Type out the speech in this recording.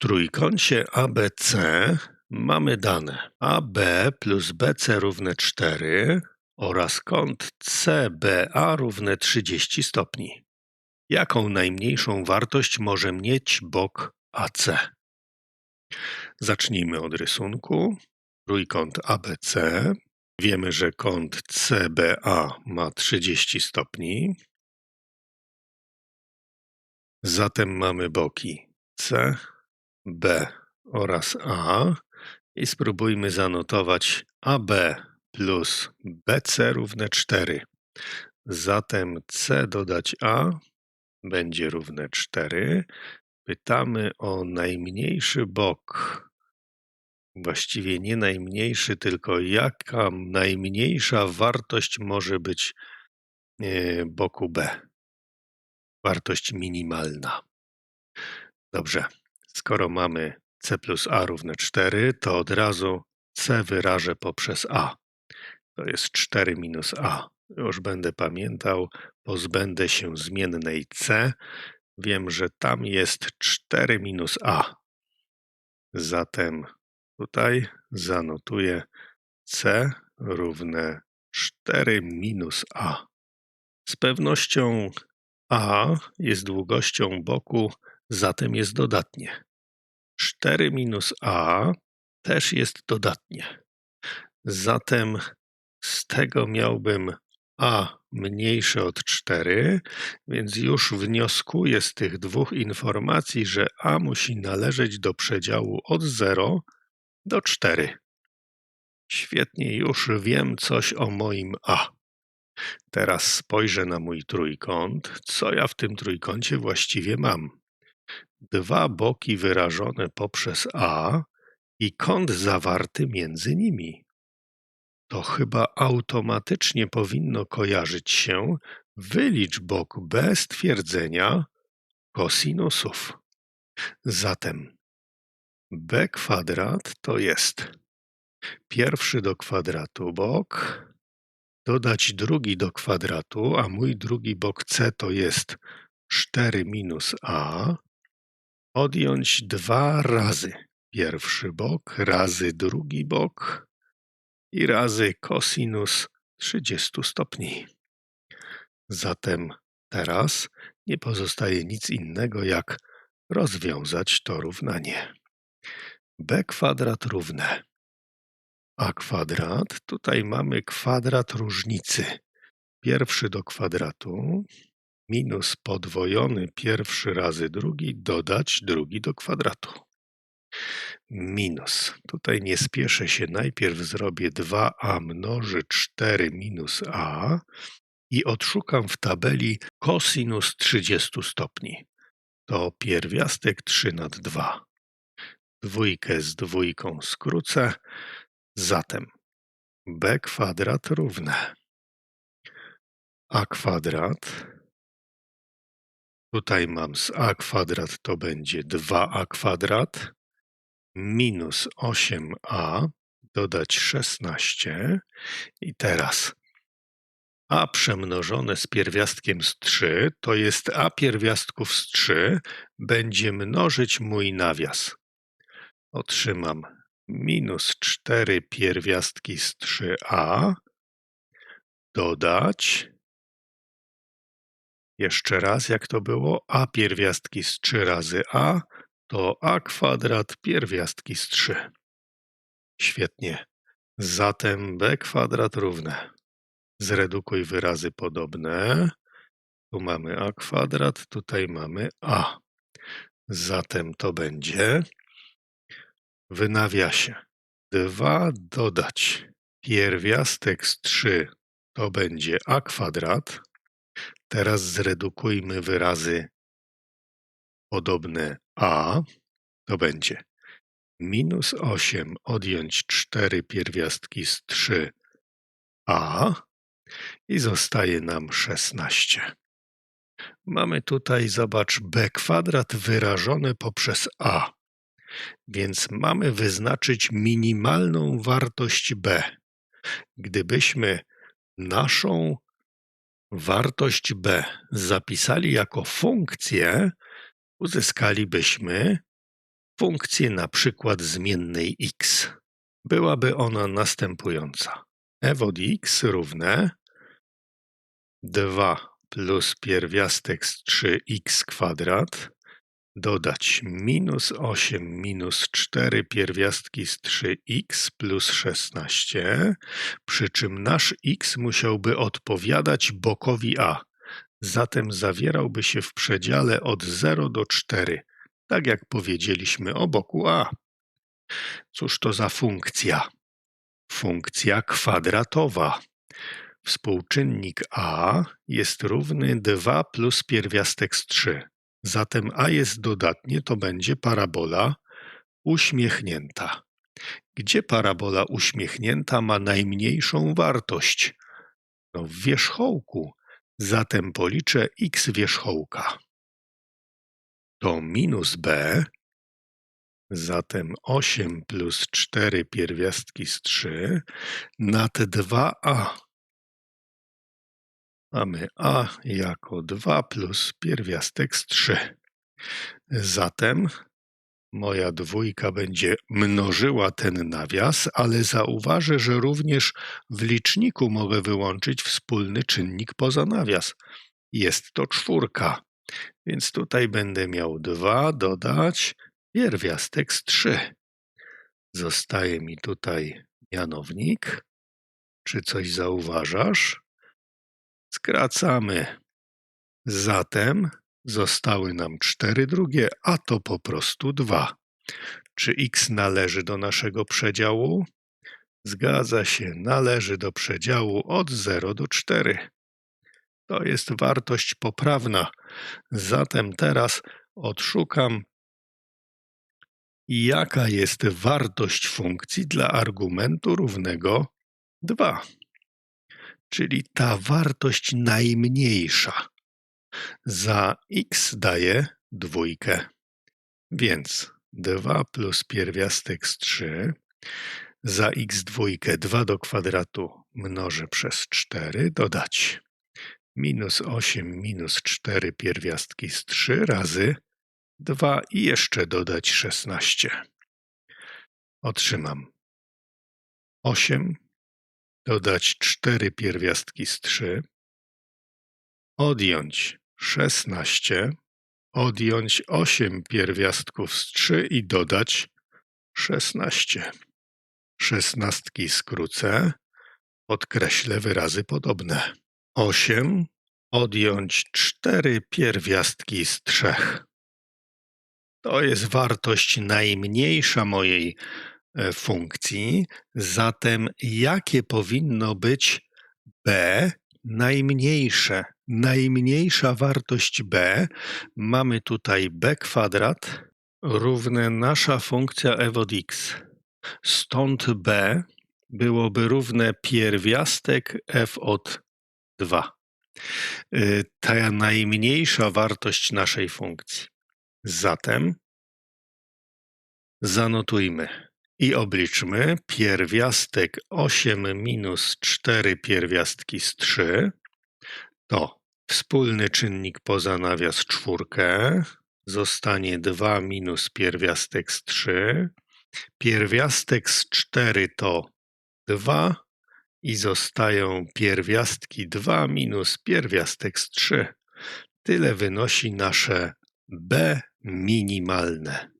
trójkącie ABC mamy dane AB plus BC równe 4 oraz kąt CBA równe 30 stopni. Jaką najmniejszą wartość może mieć bok AC? Zacznijmy od rysunku. Trójkąt ABC. Wiemy, że kąt CBA ma 30 stopni. Zatem mamy boki C, B oraz A i spróbujmy zanotować AB plus BC równe 4. Zatem C dodać A będzie równe 4. Pytamy o najmniejszy bok. Właściwie nie najmniejszy, tylko jaka najmniejsza wartość może być e, boku B. Wartość minimalna. Dobrze, skoro mamy C plus A równe 4, to od razu C wyrażę poprzez A. To jest 4 minus A. Już będę pamiętał, pozbędę się zmiennej C. Wiem, że tam jest 4 minus A. Zatem tutaj zanotuję C równe 4 minus A. Z pewnością A jest długością boku, zatem jest dodatnie. 4 minus A też jest dodatnie. Zatem z tego miałbym A mniejsze od 4, więc już wnioskuję z tych dwóch informacji, że A musi należeć do przedziału od 0 do 4. Świetnie, już wiem coś o moim A. Teraz spojrzę na mój trójkąt. Co ja w tym trójkącie właściwie mam? Dwa boki wyrażone poprzez A i kąt zawarty między nimi. To chyba automatycznie powinno kojarzyć się wylicz bok B stwierdzenia kosinusów. Zatem b kwadrat to jest pierwszy do kwadratu bok, dodać drugi do kwadratu, a mój drugi bok c to jest 4 minus a, odjąć dwa razy pierwszy bok razy drugi bok i razy kosinus 30 stopni. Zatem teraz nie pozostaje nic innego jak rozwiązać to równanie. b kwadrat równe a kwadrat. Tutaj mamy kwadrat różnicy. Pierwszy do kwadratu minus podwojony pierwszy razy drugi dodać drugi do kwadratu. Minus. Tutaj nie spieszę się. Najpierw zrobię 2a mnoży 4 minus a i odszukam w tabeli kosinus 30 stopni. To pierwiastek 3 nad 2. Dwójkę z dwójką skrócę. Zatem b kwadrat równe a kwadrat. Tutaj mam z a kwadrat to będzie 2a kwadrat minus 8a dodać 16 i teraz a przemnożone z pierwiastkiem z 3 to jest a pierwiastków z 3 będzie mnożyć mój nawias. Otrzymam minus 4 pierwiastki z 3a dodać jeszcze raz, jak to było, a pierwiastki z 3 razy a to a kwadrat pierwiastki z 3. Świetnie. Zatem b kwadrat równe. Zredukuj wyrazy podobne. Tu mamy a kwadrat, tutaj mamy a. Zatem to będzie w nawiasie 2 dodać pierwiastek z 3 to będzie a kwadrat. Teraz zredukujmy wyrazy podobne a. To będzie minus 8 odjąć 4 pierwiastki z 3 a i zostaje nam 16. Mamy tutaj, zobacz, b kwadrat wyrażone poprzez a. Więc mamy wyznaczyć minimalną wartość b. Gdybyśmy naszą wartość b zapisali jako funkcję, uzyskalibyśmy funkcję na przykład zmiennej x. Byłaby ona następująca. f od x równe 2 plus pierwiastek z 3x kwadrat dodać minus 8 minus 4 pierwiastki z 3x plus 16, przy czym nasz x musiałby odpowiadać bokowi a, zatem zawierałby się w przedziale od 0 do 4, tak jak powiedzieliśmy o boku a. Cóż to za funkcja? Funkcja kwadratowa. Współczynnik a jest równy 2 plus pierwiastek z 3. Zatem a jest dodatnie, to będzie parabola uśmiechnięta. Gdzie parabola uśmiechnięta ma najmniejszą wartość? No w wierzchołku. Zatem policzę x wierzchołka. To minus b, zatem 8 plus 4 pierwiastki z 3 nad 2a. Mamy a jako 2 plus pierwiastek z 3. Zatem moja dwójka będzie mnożyła ten nawias, ale zauważę, że również w liczniku mogę wyłączyć wspólny czynnik poza nawias. Jest to czwórka, więc tutaj będę miał 2 dodać pierwiastek z 3. Zostaje mi tutaj mianownik. Czy coś zauważasz? Skracamy. Zatem zostały nam 4 drugie, a to po prostu 2. Czy x należy do naszego przedziału? Zgadza się, należy do przedziału od 0 do 4. To jest wartość poprawna. Zatem teraz odszukam, jaka jest wartość funkcji dla argumentu równego 2 czyli ta wartość najmniejsza. Za x daje dwójkę. Więc 2 plus pierwiastek z 3 za x dwójkę 2 do kwadratu mnożę przez 4 dodać minus 8 minus 4 pierwiastki z 3 razy 2 i jeszcze dodać 16. Otrzymam 8 dodać cztery pierwiastki z 3, odjąć 16, odjąć 8 pierwiastków z 3 i dodać 16. Szesnastki skrócę, podkreślę wyrazy podobne. 8 odjąć 4 pierwiastki z 3. To jest wartość najmniejsza mojej funkcji. Zatem jakie powinno być b najmniejsze? Najmniejsza wartość b, mamy tutaj b kwadrat równe nasza funkcja f od x. Stąd b byłoby równe pierwiastek f od 2. E, ta najmniejsza wartość naszej funkcji. Zatem zanotujmy i obliczmy pierwiastek 8 minus 4 pierwiastki z 3 to wspólny czynnik poza nawias czwórkę zostanie 2 minus pierwiastek z 3. Pierwiastek z 4 to 2 i zostają pierwiastki 2 minus pierwiastek z 3. Tyle wynosi nasze b minimalne.